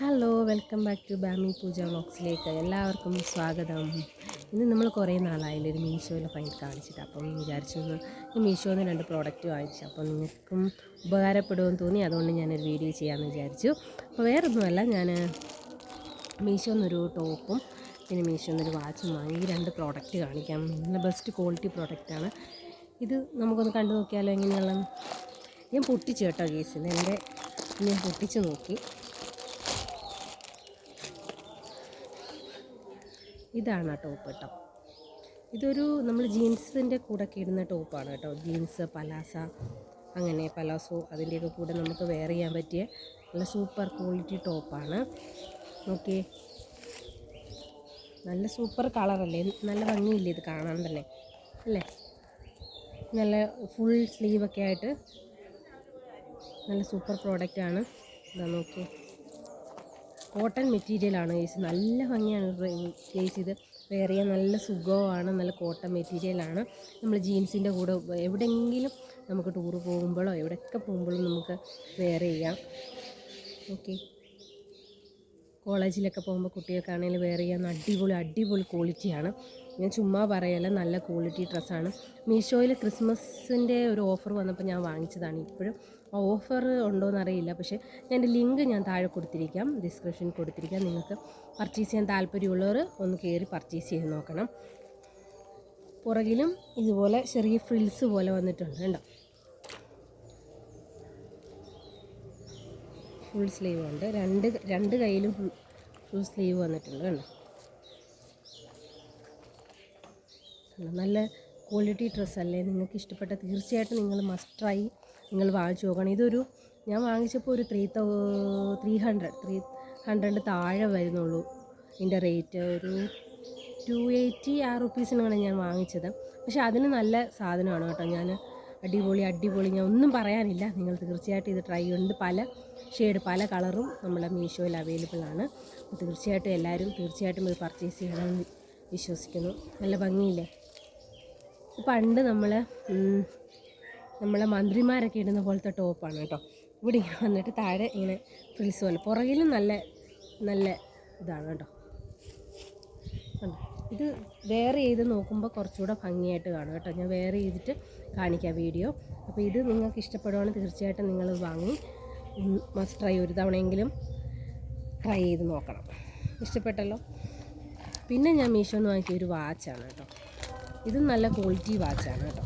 Hello welcome back to Bami Pooja വ്ളോഗ്സിലേക്ക് എല്ലാവർക്കും സ്വാഗതം. ഇന്ന് നമ്മൾ കുറേ നാളായില്ല ഒരു മീഷോയിൽ ഫൈൻ കാണിച്ചിട്ട് അപ്പം വിചാരിച്ചു മീഷോയിൽ നിന്ന് രണ്ട് പ്രോഡക്റ്റ് വാങ്ങിച്ചു അപ്പം നിങ്ങൾക്കും ഉപകാരപ്പെടുമെന്ന് തോന്നി. അതുകൊണ്ട് ഞാനൊരു വീഡിയോ ചെയ്യാമെന്ന് വിചാരിച്ചു. അപ്പോൾ വേറൊന്നുമല്ല ഞാൻ മീഷോയിൽ നിന്നൊരു ടോപ്പും പിന്നെ മീഷോയിൽ നിന്നൊരു വാച്ചും വാങ്ങി രണ്ട് പ്രോഡക്റ്റ് കാണിക്കാം. നല്ല ബെസ്റ്റ് ക്വാളിറ്റി പ്രോഡക്റ്റാണ് ഇത് നമുക്കൊന്ന് കണ്ടു നോക്കിയാലോ എങ്ങനെയുള്ള ഞാൻ പൊട്ടിച്ചു കേട്ടോ കേസിൽ എന്റെ ഞാൻ പൊട്ടിച്ച് നോക്കി. ഇതാണ് ആ ടോപ്പ് കേട്ടോ ഇതൊരു നമ്മൾ ജീൻസിന്റെ കൂടെ ഒക്കെ ഇടുന്ന ടോപ്പാണ് കേട്ടോ. ജീൻസ് പലാസ അങ്ങനെ പലാസോ അതിന്റെയൊക്കെ കൂടെ നമുക്ക് വെയർ ചെയ്യാൻ പറ്റിയ നല്ല സൂപ്പർ ക്വാളിറ്റി ടോപ്പാണ് നോക്കിയേ. നല്ല സൂപ്പർ കളറല്ലേ നല്ല ഭംഗിയില്ലേ ഇത് കാണാൻ തന്നെ? അല്ലേ? നല്ല ഫുൾ സ്ലീവൊക്കെ ആയിട്ട് നല്ല സൂപ്പർ പ്രോഡക്റ്റാണ് ഇതാ നോക്കിയേ. കോട്ടൺ മെറ്റീരിയലാണ് കേസ് നല്ല ഭംഗിയാണ് കേസ് ഇത്. വെയർ ചെയ്യാൻ നല്ല സുഖമാണ് നല്ല കോട്ടൺ മെറ്റീരിയലാണ് നമ്മൾ ജീൻസിന്റെ കൂടെ എവിടെയെങ്കിലും നമുക്ക് ടൂറ് പോകുമ്പോഴോ എവിടെയൊക്കെ പോകുമ്പോഴും നമുക്ക് വെയർ ചെയ്യാം. ഓക്കെ കോളേജിലൊക്കെ പോകുമ്പോൾ കുട്ടികൾക്കാണെങ്കിലും വേറെ ചെയ്യാൻ അടിപൊളി അടിപൊളി ക്വാളിറ്റിയാണ് ഞാൻ ചുമ്മാ പറയല്ല നല്ല ക്വാളിറ്റി ഡ്രസ്സാണ് മീഷോയിൽ ക്രിസ്മസിന്റെ ഒരു ഓഫർ വന്നപ്പോൾ ഞാൻ വാങ്ങിച്ചതാണ്. ഇപ്പോഴും ആ ഓഫർ ഉണ്ടോയെന്ന് അറിയില്ല പക്ഷേ ഞാൻ ലിങ്ക് ഞാൻ താഴെ കൊടുത്തിരിക്കാം ഡിസ്ക്രിപ്ഷൻ കൊടുത്തിരിക്കാം. നിങ്ങൾക്ക് പർച്ചേസ് ചെയ്യാൻ താല്പര്യമുള്ളവർ ഒന്ന് കയറി പർച്ചേസ് ചെയ്ത് നോക്കണം. പുറകിലും ഇതുപോലെ ചെറിയ ഫ്രിൽസ് പോലെ വന്നിട്ടുണ്ട് കണ്ടോ? ഫുൾ സ്ലീവ് ഉണ്ട്. രണ്ട് രണ്ട് കയ്യിലും ഫുൾ ഫുൾ സ്ലീവ് വന്നിട്ടുണ്ട് കണ്ടോ? നല്ല ക്വാളിറ്റി ഡ്രസ്സല്ലേ നിങ്ങൾക്ക് ഇഷ്ടപ്പെട്ട തീർച്ചയായിട്ടും നിങ്ങൾ മസ്റ്റ് ട്രൈ നിങ്ങൾ വാങ്ങിച്ചു നോക്കണം. ഇതൊരു ഞാൻ വാങ്ങിച്ചപ്പോൾ ഒരു ത്രീ തൗ ത്രീ ഹൺഡ്രഡ് ത്രീ ഹൺഡ്രഡ് താഴെ വരുന്നുള്ളൂ. ഇതിന്റെ റേറ്റ് ഒരു ടു എയ്റ്റി ആ റുപ്പീസിനാണ് ഞാൻ വാങ്ങിച്ചത്. പക്ഷേ അതിന് നല്ല സാധനമാണ് കേട്ടോ. ഞാൻ അടിപൊളി അടിപൊളി. ഞാൻ ഒന്നും പറയാനില്ല. നിങ്ങൾ തീർച്ചയായിട്ടും ഇത് ട്രൈ ഉണ്ട്. പല ഷെയ്ഡ് പല കളറും നമ്മുടെ മീഷോയിൽ അവൈലബിൾ ആണ്. തീർച്ചയായിട്ടും എല്ലാവരും തീർച്ചയായിട്ടും ഇത് പർച്ചേസ് ചെയ്യണമെന്ന് വിശ്വസിക്കുന്നു. നല്ല ഭംഗിയില്ലേ? പണ്ട് നമ്മൾ നമ്മളെ മന്ത്രിമാരൊക്കെ ഇടുന്ന പോലത്തെ ടോപ്പാണ് കേട്ടോ. ഇവിടെ ഇങ്ങനെ വന്നിട്ട് താഴെ ഇങ്ങനെ ഫ്രിൽസ് പോലെ. പുറകിലും നല്ല നല്ല ഇതാണ് കേട്ടോ. ഇത് വേറെ ചെയ്ത് നോക്കുമ്പോൾ കുറച്ചുകൂടെ ഭംഗിയായിട്ട് കാണും കേട്ടോ. ഞാൻ വേറെ ചെയ്തിട്ട് കാണിക്കാം വീഡിയോ അപ്പോൾ ഇത് നിങ്ങൾക്ക് ഇഷ്ടപ്പെടുവാണെങ്കിൽ തീർച്ചയായിട്ടും നിങ്ങൾ വാങ്ങി മസ്റ്റ് ട്രൈ ഒരു തവണയെങ്കിലും ട്രൈ ചെയ്ത് നോക്കണം. ഇഷ്ടപ്പെട്ടല്ലോ? പിന്നെ ഞാൻ മീഷോന്ന് വാങ്ങിക്കിയ ഒരു വാച്ചാണ് കേട്ടോ. ഇതും നല്ല ക്വാളിറ്റി വാച്ചാണ് കേട്ടോ.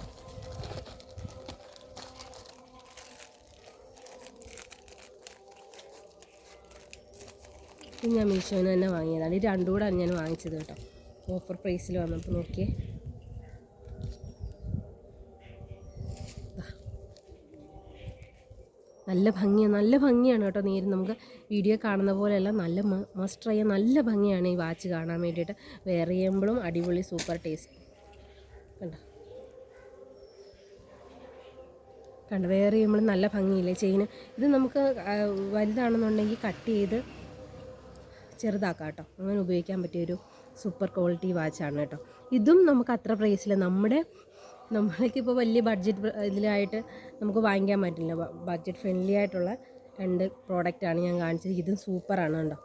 ഇത് ഞാൻ മീഷോന്ന് തന്നെ വാങ്ങിയതാണ്. ഇത് രണ്ടും കൂടെ ഞാൻ വാങ്ങിച്ചത് കേട്ടോ. ഓഫർ പ്രൈസിൽ വന്നപ്പോൾ നോക്കിയേ. നല്ല ഭംഗിയാണ് നല്ല ഭംഗിയാണ് കേട്ടോ നേര്. നമുക്ക് വീഡിയോ കാണുന്ന പോലെയല്ല നല്ല മസ്റ്റ് ട്രൈ നല്ല ഭംഗിയാണ് ഈ വാച്ച് കാണാൻ വേണ്ടിയിട്ട്. വെയർ ചെയ്യുമ്പോഴും അടിപൊളി സൂപ്പർ ടേസ്റ്റ് കണ്ടോ? കണ്ടോ? വെയർ ചെയ്യുമ്പോഴും നല്ല ഭംഗിയില്ലേ? ചെയിന്. ഇത് നമുക്ക് വലുതാണെന്നുണ്ടെങ്കിൽ കട്ട് ചെയ്ത് ചെറുതാക്കാം കേട്ടോ. അങ്ങനെ ഉപയോഗിക്കാൻ പറ്റിയൊരു സൂപ്പർ ക്വാളിറ്റി വാച്ചാണ് കേട്ടോ. ഇതും നമുക്ക് അത്ര പ്രൈസില്ല നമ്മുടെ നമ്മൾക്കിപ്പോൾ വലിയ ബഡ്ജറ്റ് ഇതിലായിട്ട് നമുക്ക് വാങ്ങിക്കാൻ പറ്റില്ല. ബഡ്ജറ്റ് ഫ്രണ്ട്ലി ആയിട്ടുള്ള രണ്ട് പ്രോഡക്റ്റാണ് ഞാൻ കാണിച്ചത്. ഇതും സൂപ്പറാണ് കേട്ടോ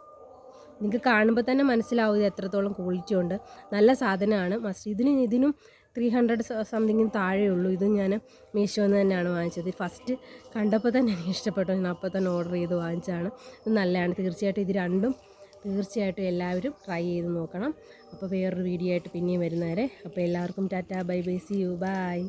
നിങ്ങൾക്ക് കാണുമ്പോൾ തന്നെ മനസ്സിലാവും എത്രത്തോളം ക്വാളിറ്റി ഉണ്ട്. നല്ല സാധനമാണ്. മസ്റ്റ് ഇതിന് ഇതിനും ത്രീ ഹൺഡ്രഡ് സംതിങ്ങിന് താഴെയുള്ളൂ ഇതും ഞാൻ മീഷോന്ന് തന്നെയാണ് വാങ്ങിച്ചത്. ഫസ്റ്റ് കണ്ടപ്പോൾ തന്നെ എനിക്ക് ഇഷ്ടപ്പെട്ടു. ഞാൻ അപ്പോൾ തന്നെ ഓർഡർ ചെയ്ത് വാങ്ങിച്ചതാണ്. ഇത് നല്ലതാണ്. തീർച്ചയായിട്ടും ഇത് രണ്ടും തീർച്ചയായിട്ടും എല്ലാവരും ട്രൈ ചെയ്ത് നോക്കണം. അപ്പോൾ വേറൊരു വീഡിയോ ആയിട്ട് പിന്നെയും വരുന്നവരെ അപ്പോൾ എല്ലാവർക്കും tata bye bye see you bye